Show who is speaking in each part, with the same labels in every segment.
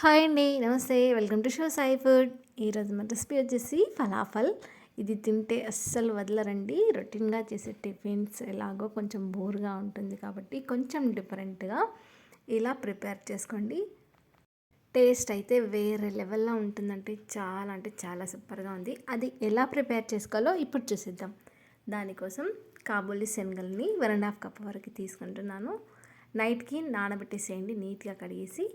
Speaker 1: Hi అండి నమస్తే. Welcome to show Sai food. ఈరోజు మన రెసిపీ వచ్చేసి ఫలాఫల్. ఇది తింటే అస్సలు వదలరండి. రొటీన్గా చేసే టిఫిన్స్ ఎలాగో కొంచెం బోర్గా ఉంటుంది కాబట్టి కొంచెం డిఫరెంట్గా ఇలా ప్రిపేర్ చేసుకోండి. టేస్ట్ అయితే వేరే లెవెల్లో ఉంటుందంటే చాలా అంటే చాలా సూపర్గా ఉంది. అది ఎలా ప్రిపేర్ చేసుకోవాలో ఇప్పుడు చూసిద్దాం. దానికోసం కాబూలి శనగల్ని వన్ అండ్ హాఫ్ కప్ వరకు తీసుకుంటున్నాను. నైట్కి నానబెట్టేసేయండి నీట్గా కడిగేసి.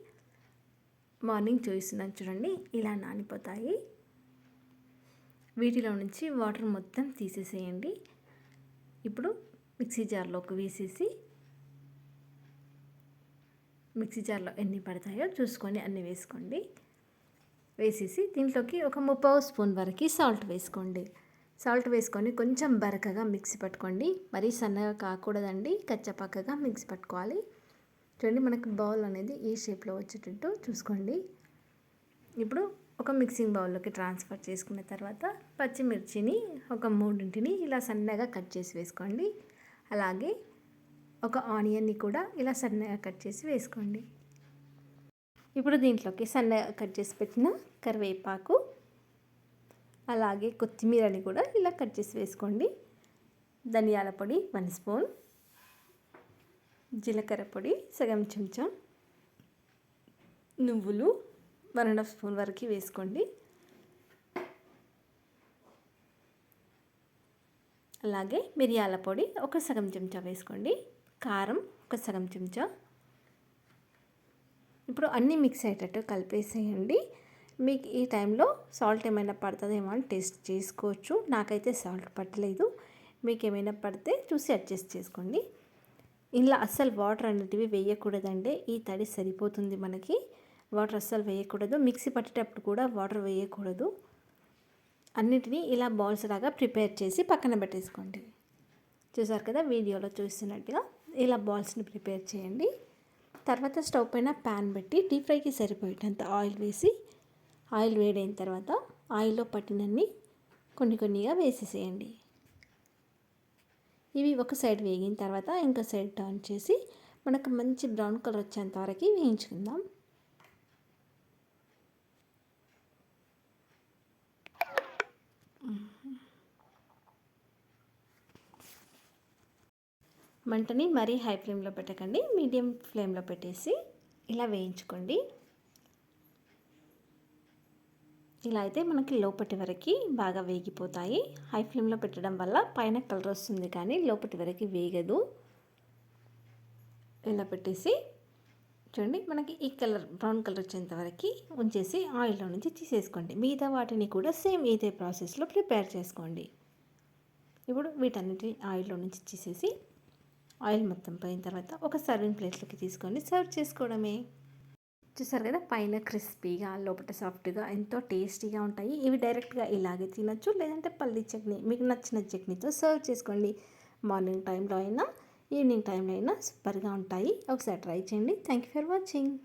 Speaker 1: మార్నింగ్ చూపిస్తున్నాను చూడండి ఇలా నానిపోతాయి. వీటిలో నుంచి వాటర్ మొత్తం తీసేసేయండి. ఇప్పుడు మిక్సీ జార్లోకి వేసేసి మిక్సీ జార్లో ఎన్ని పడతాయో చూసుకొని అన్నీ వేసుకోండి. వేసేసి దీంట్లోకి ఒక ముప్పావు స్పూన్ వరకు సాల్ట్ వేసుకోండి. సాల్ట్ వేసుకొని కొంచెం బరకగా మిక్సీ పట్టుకోండి. మరీ సన్నగా కాకూడదండి కచ్చపక్కగా మిక్సీ పట్టుకోవాలి. చూడండి మనకు బౌల్ అనేది ఈ షేప్లో వచ్చేటట్టు చూసుకోండి. ఇప్పుడు ఒక మిక్సింగ్ బౌల్లోకి ట్రాన్స్ఫర్ చేసుకున్న తర్వాత పచ్చిమిర్చిని ఒక మూడింటిని ఇలా సన్నగా కట్ చేసి వేసుకోండి. అలాగే ఒక ఆనియన్ని కూడా ఇలా సన్నగా కట్ చేసి వేసుకోండి. ఇప్పుడు దీంట్లోకి సన్నగా కట్ చేసి పెట్టిన కరివేపాకు అలాగే కొత్తిమీరని కూడా ఇలా కట్ చేసి వేసుకోండి. ధనియాల పొడి వన్ స్పూన్. జీలకర్ర పొడి సగం చెంచా నువ్వులు వన్ అండ్ హాఫ్ స్పూన్ వరకు వేసుకోండి. అలాగే మిరియాల పొడి ఒక సగం చెంచా వేసుకోండి. కారం ఒక సగం చెంచా. ఇప్పుడు అన్నీ మిక్స్ అయ్యేటట్టు కలిపేసేయండి. మీకు ఈ టైంలో సాల్ట్ ఏమైనా పడుతుందేమో అని టేస్ట్ చేసుకోవచ్చు. నాకైతే సాల్ట్ పట్టలేదు. మీకు ఏమైనా పడితే చూసి అడ్జస్ట్ చేసుకోండి. ఇలా అస్సలు వాటర్ అనేటివి వేయకూడదండి. ఈ తడి సరిపోతుంది మనకి. వాటర్ అస్సలు వేయకూడదు. మిక్సీ పట్టేటప్పుడు కూడా వాటర్ వేయకూడదు. అన్నిటినీ ఇలా బాల్స్ లాగా ప్రిపేర్ చేసి పక్కన పెట్టేసుకోండి. చూసారు కదా వీడియోలో చూస్తున్నట్టుగా ఇలా బాల్స్ని ప్రిపేర్ చేయండి. తర్వాత స్టవ్ పైన ప్యాన్ పెట్టి డీప్ ఫ్రైకి సరిపోయేటంత ఆయిల్ వేసి ఆయిల్ వేడైన తర్వాత ఆయిల్లో పట్టినన్ని కొన్ని కొన్నిగా వేసేసేయండి. ఇవి ఒక సైడ్ వేగిన తర్వాత ఇంకో సైడ్ టర్న్ చేసి మనకు మంచి బ్రౌన్ కలర్ వచ్చేంత వరకు వేయించుకుందాం. మంటని మరీ హై ఫ్లేమ్లో పెట్టకండి మీడియం ఫ్లేమ్లో పెట్టేసి ఇలా వేయించుకోండి. ఇలా అయితే మనకి లోపటి వరకు బాగా వేగిపోతాయి. హై ఫ్లేమ్లో పెట్టడం వల్ల పైన కలర్ వస్తుంది కానీ లోపటి వరకు వేగదు. ఇలా పెట్టేసి చూడండి మనకి ఈ కలర్ బ్రౌన్ కలర్ వచ్చేంత వరకు ఉంచేసి ఆయిల్లో నుంచి తీసేసుకోండి. మిగతా వాటిని కూడా సేమ్ ఇదే ప్రాసెస్లో ప్రిపేర్ చేసుకోండి. ఇప్పుడు వీటన్నిటిని ఆయిల్లో నుంచి తీసేసి ఆయిల్ మొత్తం పోయిన తర్వాత ఒక సర్వింగ్ ప్లేట్లోకి తీసుకొని సర్వ్ చేసుకోవడమే. చూసారు కదా? పైన క్రిస్పీగా లోపల సాఫ్ట్గా ఎంతో టేస్టీగా ఉంటాయి. ఇవి డైరెక్ట్గా ఇలాగే తినచ్చు. లేదంటే పల్లి చట్నీ. మీకు నచ్చిన చట్నీతో సర్వ్ చేసుకోండి. మార్నింగ్ టైంలో అయినా ఈవినింగ్ టైంలో అయినా సూపర్గా ఉంటాయి. ఒకసారి ట్రై చేయండి. Thank you for watching.